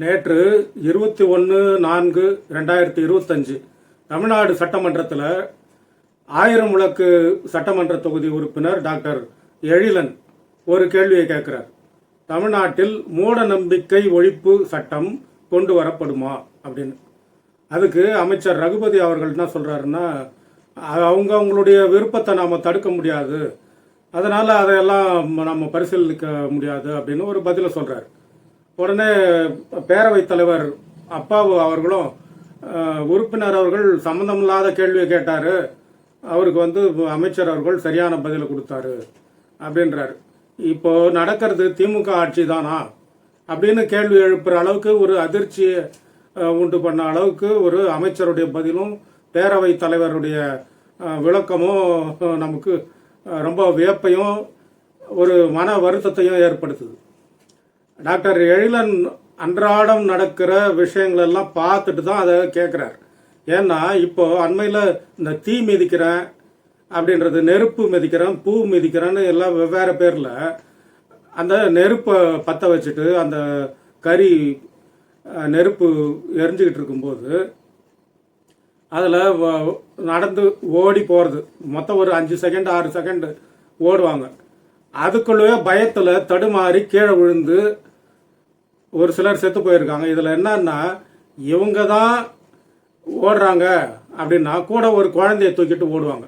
நேற்று இருபத்தி ஒன்று நான்கு ரெண்டாயிரத்தி இருபத்தஞ்சு தமிழ்நாடு சட்டமன்றத்தில் ஆயிரம் விளக்கு சட்டமன்ற தொகுதி உறுப்பினர் டாக்டர் எழிலன் ஒரு கேள்வியை கேட்கிறார். தமிழ்நாட்டில் மூட நம்பிக்கை ஒழிப்பு சட்டம் கொண்டு வரப்படுமா அப்படின்னு. அதுக்கு அமைச்சர் ரகுபதி அவர்கள் என்ன சொல்கிறாருன்னா அவங்க அவங்களுடைய விருப்பத்தை நாம் தடுக்க முடியாது. அதனால் அதையெல்லாம் நம்ம பரிசீலிக்க முடியாது அப்படின்னு ஒரு பதிலை சொல்கிறார் உடனே பேரவைத் தலைவர் அப்பாவு அவர்களும் உறுப்பினர் அவர்கள் சம்பந்தமில்லாத கேள்வியை கேட்டார். அவருக்கு வந்து அமைச்சர் அவர்கள் சரியான பதிலை கொடுத்தாரு அப்படின்றாரு. இப்போ நடக்கிறது திமுக ஆட்சி தானா? அப்படின்னு கேள்வி எழுப்புற அளவுக்கு ஒரு அதிர்ச்சியை உண்டு பண்ண அளவுக்கு ஒரு அமைச்சருடைய பதிலும் பேரவைத் தலைவருடைய விளக்கமும் நமக்கு ரொம்ப வியப்பையும் ஒரு மன வருத்தத்தையும் ஏற்படுத்துது. டாக்டர் எழிலன் அன்றாடம் நடக்கிற விஷயங்கள் எல்லாம் பார்த்துட்டு தான் அதை கேட்குறாரு ஏன்னா இப்போ அண்மையில் இந்த தீ மிதிக்கிறேன் அப்படின்றது நெருப்பு மிதிக்கிறேன் பூ மிதிக்கிறேன்னு எல்லாம் வெவ்வேறு பேரில் அந்த நெருப்பை பற்ற வச்சுட்டு அந்த கறி நெருப்பு எரிஞ்சுக்கிட்டு இருக்கும்போது அதில் நடந்து ஓடி போகிறது மொத்தம் ஒரு அஞ்சு செகண்ட் ஆறு செகண்ட் ஓடுவாங்க. அதுக்குள்ளவே பயத்தில் தடுமாறி கீழே விழுந்து ஒரு சிலர் செத்து போயிருக்காங்க. இதில் என்னன்னா இவங்க தான் ஓடுறாங்க அப்படின்னா கூட ஒரு குழந்தைய தூக்கிட்டு ஓடுவாங்க.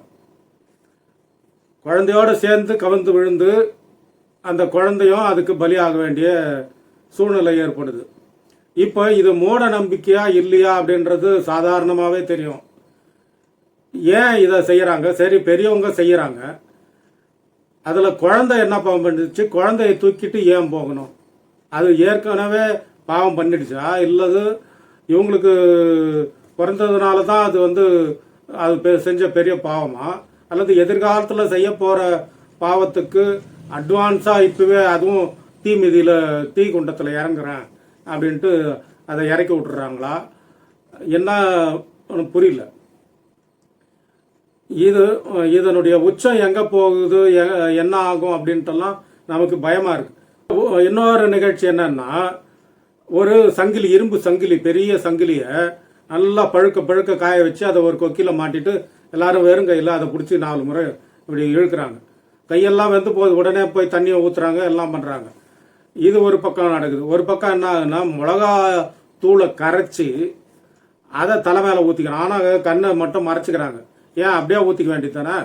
குழந்தையோடு சேர்ந்து கவிழ்ந்து விழுந்து அந்த குழந்தையும் அதுக்கு பலியாக வேண்டிய சூழ்நிலை ஏற்படுது. இப்போ இது மூட நம்பிக்கையா இல்லையா அப்படின்றது சாதாரணமாகவே தெரியும். ஏன் இதை செய்கிறாங்க சரி பெரியவங்க செய்கிறாங்க அதில் குழந்தை என்ன பாவம் பண்ணிடுச்சு குழந்தைய தூக்கிட்டு ஏன் போகணும்? அது ஏற்கனவே பாவம் பண்ணிடுச்சா. இல்லது இவங்களுக்கு பிறந்ததுனால தான் அது வந்து அது பெ- செஞ்ச பெரிய பாவமா? அல்லது எதிர்காலத்தில் செய்ய போகிற பாவத்துக்கு அட்வான்ஸாக இப்போவே அதுவும் தீ மிதியில் தீ குண்டத்தில் இறங்குறேன் அப்படின்ட்டு அதை இறக்கி விட்டுறாங்களா? என்ன ஒன்றும் புரியல. இது இதனுடைய உச்சம் எங்கே போகுது எ- என்ன ஆகும் அப்படின்ட்டுலாம் நமக்கு பயமாக இருக்கு. இன்னொரு நிகழ்ச்சி என்னன்னா ஒரு சங்கிலி இரும்பு சங்கிலி பெரிய சங்கிலியை நல்லா பழுக்க பழுக்க காய வச்சு அதை ஒரு கொக்கியில் மாட்டிட்டு எல்லாரும் வெறும் கையில் அதை பிடிச்சி நாலு முறை இப்படி இழுக்கிறாங்க. கையெல்லாம் வெந்து போகுது உடனே போய் தண்ணியை ஊற்றுறாங்க எல்லாம் பண்ணுறாங்க இது ஒரு பக்கம் நடக்குது. ஒரு பக்கம் என்ன ஆகுதுன்னா மிளகா தூளை கரைச்சி அதை தலை மேலே ஊற்றிக்கிறான் ஆனால் கண்ணை மட்டும் மறைச்சிக்கிறாங்க. ஏன் அப்படியே ஊற்றிக்க வேண்டியது தானே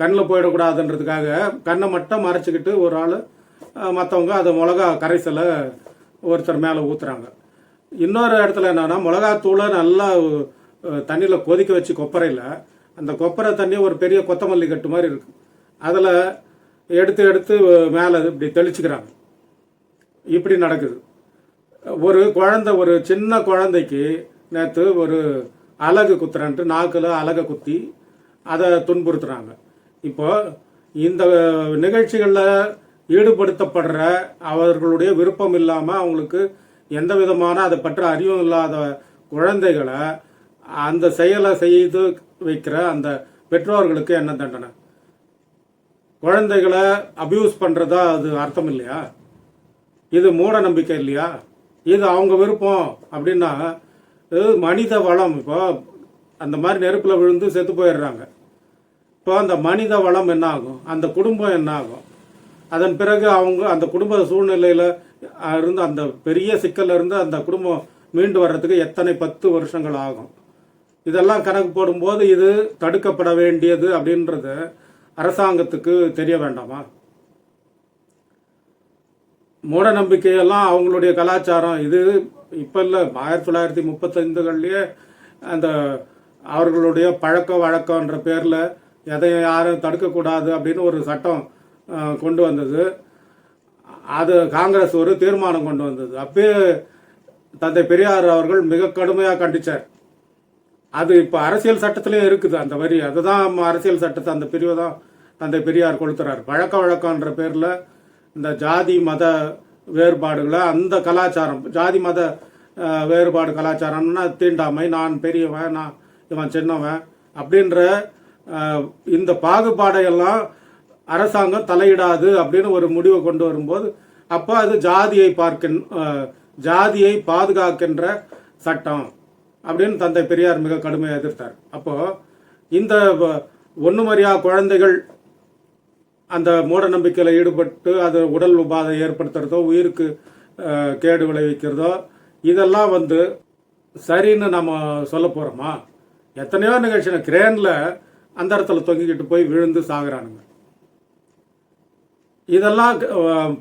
கண்ணில் போயிடக்கூடாதுன்றதுக்காக கண்ணை மட்டும் மறைச்சிக்கிட்டு ஒரு ஆள் மற்றவங்க அதை மிளகா கரைசலை ஒருத்தர் மேலே ஊற்றுறாங்க இன்னொரு இடத்துல என்னென்னா மிளகாத்தூளை நல்லா தண்ணியில் கொதிக்க வச்சு கொப்பரையில் அந்த கொப்பரை தண்ணி ஒரு பெரிய கொத்தமல்லி கட்டு மாதிரி இருக்கு. அதில் எடுத்து எடுத்து மேலே இப்படி தெளிச்சுக்கிறாங்க. இப்படி நடக்குது. ஒரு குழந்தை ஒரு சின்ன குழந்தைக்கு நேற்று ஒரு அலகு குத்துறன்ட்டு நாக்கில் அலகை குத்தி அதை துன்புறுத்துறாங்க. இப்போ இந்த நிகழ்ச்சிகளில் ஈடுபடுத்தப்படுற அவர்களுடைய விருப்பம் இல்லாமல் அவங்களுக்கு எந்த விதமான அதை பற்றி அறிவும் இல்லாத குழந்தைகளை அந்த செயலை செய்து வைக்கிற அந்த பெற்றோர்களுக்கு என்ன தண்டனை? குழந்தைகளை அபியூஸ் பண்ணுறதா அது அர்த்தம் இல்லையா? இது மூட நம்பிக்கை இல்லையா? இது அவங்க விருப்பம் அப்படின்னா மனித வளம். இப்போ அந்த மாதிரி நெருப்பில் விழுந்து செத்து போயிடுறாங்க. இப்போ அந்த மனித வளம் என்ன ஆகும் அந்த குடும்பம் என்ன ஆகும் அதன் பிறகு அவங்க அந்த குடும்ப சூழ்நிலையில் இருந்து அந்த பெரிய சிக்கல்ல இருந்து அந்த குடும்பம் மீண்டு வர்றதுக்கு எத்தனை பத்து வருஷங்கள் ஆகும்? இதெல்லாம் கணக்கு போடும்போது இது தடுக்கப்பட வேண்டியது அப்படின்றது அரசாங்கத்துக்கு தெரிய வேண்டாமா? மூட நம்பிக்கையெல்லாம் அவங்களுடைய கலாச்சாரம். இது இப்போ இல்லை ஆயிரத்தி தொள்ளாயிரத்தி முப்பத்தைந்துகள்லேயே அந்த அவர்களுடைய பழக்க வழக்கன்ற பேரில் எதையும் யாரும் தடுக்கக்கூடாது அப்படின்னு ஒரு சட்டம் கொண்டு வந்தது. அது காங்கிரஸ் ஒரு தீர்மானம் கொண்டு வந்தது. அப்பயே தந்தை பெரியார் அவர்கள் மிக கடுமையாக கண்டிச்சார். அது இப்போ அரசியல் சட்டத்திலையும் இருக்குது அந்த வரி. அதுதான் நம்ம அரசியல் சட்டத்தை அந்த பிரிவை தான் தந்தை பெரியார் கொளுத்துறார். பழக்க வழக்கன்ற பேரில் இந்த ஜாதி மத வேறுபாடுகளை அந்த கலாச்சாரம் ஜாதி மத வேறுபாடு கலாச்சாரம்னா தீண்டாமை நான் பெரியவன் நான் இவன் சின்னவன் அப்படின்ற இந்த பாகுபாடையெல்லாம் அரசாங்கம் தலையிடாது அப்படின்னு ஒரு முடிவை கொண்டு வரும்போது அப்போ அது ஜாதியை பார்க்கின் ஜாதியை பாதுகாக்கின்ற சட்டம் அப்படின்னு தந்தை பெரியார் மிக கடுமையாக எதிர்த்தார். அப்போது இந்த ஒன்றுமறியா குழந்தைகள் அந்த மூட நம்பிக்கையில் ஈடுபட்டு அது உடல் உபாதை ஏற்படுத்துறதோ உயிருக்கு கேடு விளைவிக்கிறதோ இதெல்லாம் வந்து சரின்னு நம்ம சொல்ல போகிறோமா எத்தனையோ நிகழ்ச்சியில் கிரேனில் அந்த இடத்துல தொங்கிக்கிட்டு போய் விழுந்து சாகுறானுங்க. இதெல்லாம்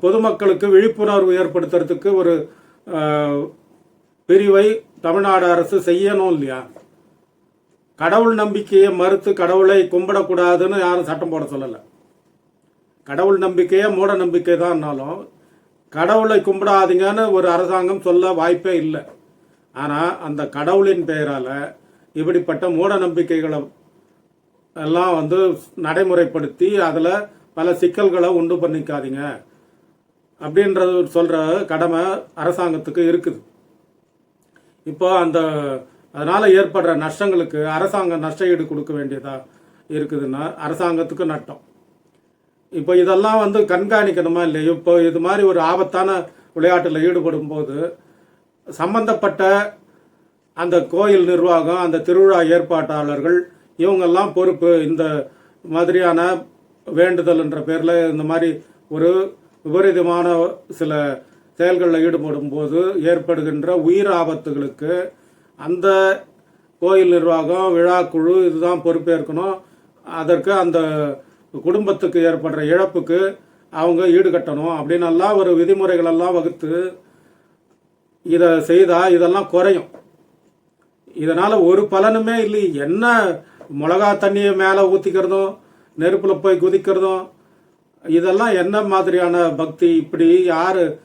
பொதுமக்களுக்கு விழிப்புணர்வு ஏற்படுத்துறதுக்கு ஒரு பிரிவை தமிழ்நாடு அரசு செய்யணும் இல்லையா? கடவுள் நம்பிக்கையை மறுத்து கடவுளை கும்பிடக்கூடாதுன்னு யாரும் சட்டம் போட சொல்லலை. கடவுள் நம்பிக்கையே மூட நம்பிக்கை தான்னாலும் கடவுளை கும்பிடாதீங்கன்னு ஒரு அரசாங்கம் சொல்ல வாய்ப்பே இல்லை. ஆனால் அந்த கடவுளின் பெயரால் இப்படிப்பட்ட மூட நம்பிக்கைகளை எல்லாம் வந்து நடைமுறைப்படுத்தி அதில் பல சிக்கல்களை உண்டு பண்ணிக்காதீங்க. அப்படின்றது சொல்கிற கடமை அரசாங்கத்துக்கு இருக்குது. இப்போ அந்த அதனால் ஏற்படுற நஷ்டங்களுக்கு அரசாங்கம் நஷ்ட ஈடு கொடுக்க வேண்டியதாக இருக்குதுன்னா அரசாங்கத்துக்கு நட்டம். இப்போ இதெல்லாம் வந்து கண்காணிக்கணுமா இல்லை இப்போ இது மாதிரி ஒரு ஆபத்தான விளையாட்டில் ஈடுபடும் போது சம்பந்தப்பட்ட அந்த கோயில் நிர்வாகம் அந்த திருவிழா ஏற்பாட்டாளர்கள் இவங்கெல்லாம் பொறுப்பு. இந்த மாதிரியான வேண்டுதல் என்ற பேரில் இந்த மாதிரி ஒரு விபரீதமான சில செயல்களில் ஈடுபடும் போது ஏற்படுகின்ற உயிர் ஆபத்துகளுக்கு அந்த கோயில் நிர்வாகம் விழாக்குழு இதுதான் பொறுப்பேற்கணும். அதற்கு அந்த குடும்பத்துக்கு ஏற்படுற இழப்புக்கு அவங்க ஈடுகட்டணும் அப்படின்னு எல்லாம் ஒரு விதிமுறைகளெல்லாம் வகுத்து இதை செய்தால் இதெல்லாம் குறையும். இதனால் ஒரு பலனுமே இல்லை. என்ன மிளகா தண்ணியை மேலே ஊற்றிக்கிறதும் நெருப்பில் போய் குதிக்கிறதும் இதெல்லாம் என்ன மாதிரியான பக்தி? இப்படி யார்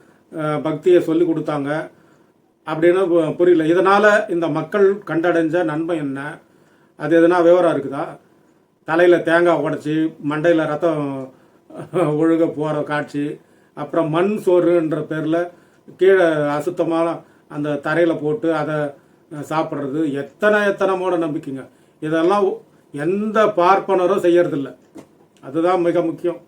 பக்தியை சொல்லி கொடுத்தாங்க அப்படின்னு பு- புரியல. இதனால் இந்த மக்கள் கண்டடைஞ்ச நன்மை என்ன? அது எதுனா விவரம் இருக்குதா? தலையில் தேங்காய் உடச்சி மண்டையில் ரத்தம் ஒழுக போகிற காட்சி அப்புறம் மண் சோறுன்ற பேரில் கீழே அசுத்தமான அந்த தரையில் போட்டு அதை சாப்பிட்றது எத்தனை எத்தனை மூட நம்பிக்கைங்க. இதெல்லாம் எந்த பார்ப்பனரும் செய்யறதில்ல. அதுதான் மிக முக்கியம்.